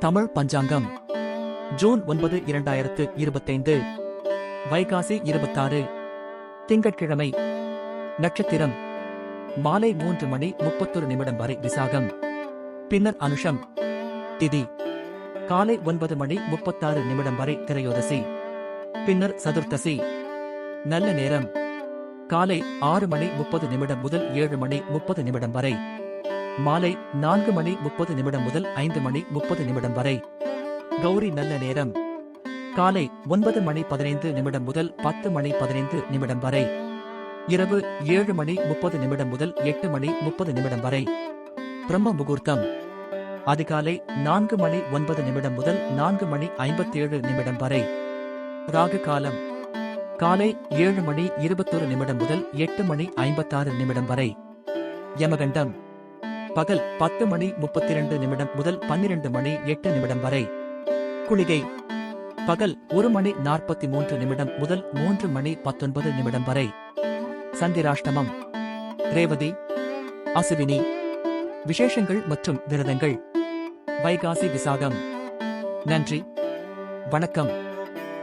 தமிழ் பஞ்சாங்கம். June ஒன்பது இரண்டாயிரத்து இருபத்தைந்து. வைகாசி இருபத்தாறு. திங்கட்கிழமை. நட்சத்திரம். மாலை மூன்று மணி முப்பத்தொரு நிமிடம் வரை விசாகம். பின்னர் அனுஷம். திதி. காலை ஒன்பது மணி முப்பத்தாறு நிமிடம் வரை திரையோதசி. பின்னர் சதுர்த்தசி. நல்ல நேரம். காலை ஆறு மணி முப்பது நிமிடம் முதல் ஏழு மணி முப்பது நிமிடம் வரை. மாலை நான்கு மணி முப்பது நிமிடம் முதல் ஐந்து மணி முப்பது நிமிடம் வரை. கௌரி நல்ல நேரம். காலை ஒன்பது மணி பதினைந்து நிமிடம் முதல் பத்து மணி பதினைந்து நிமிடம் வரை. இரவு ஏழு மணி முப்பது நிமிடம் முதல் எட்டு மணி முப்பது நிமிடம் வரை. பிரம்ம முகூர்த்தம். அதிகாலை நான்கு மணி ஒன்பது நிமிடம் முதல் நான்கு மணி ஐம்பத்தேழு நிமிடம் வரை. ராகு காலம். காலை ஏழு மணி இருபத்தொரு நிமிடம் முதல் எட்டு மணி ஐம்பத்தாறு நிமிடம் வரை. யமகண்டம். பகல் பத்து மணி முப்பத்தி இரண்டு நிமிடம் முதல் பன்னிரண்டு மணி எட்டு நிமிடம் வரை. குளிகை. பகல் ஒரு மணி நாற்பத்தி மூன்று நிமிடம் முதல் மூன்று மணி பத்தொன்பது நிமிடம் வரை. சந்திராஷ்டமம். ரேவதி. அசுவினி. விசேஷங்கள் மற்றும் விரதங்கள். வைகாசி விசாகம். நன்றி. வணக்கம்.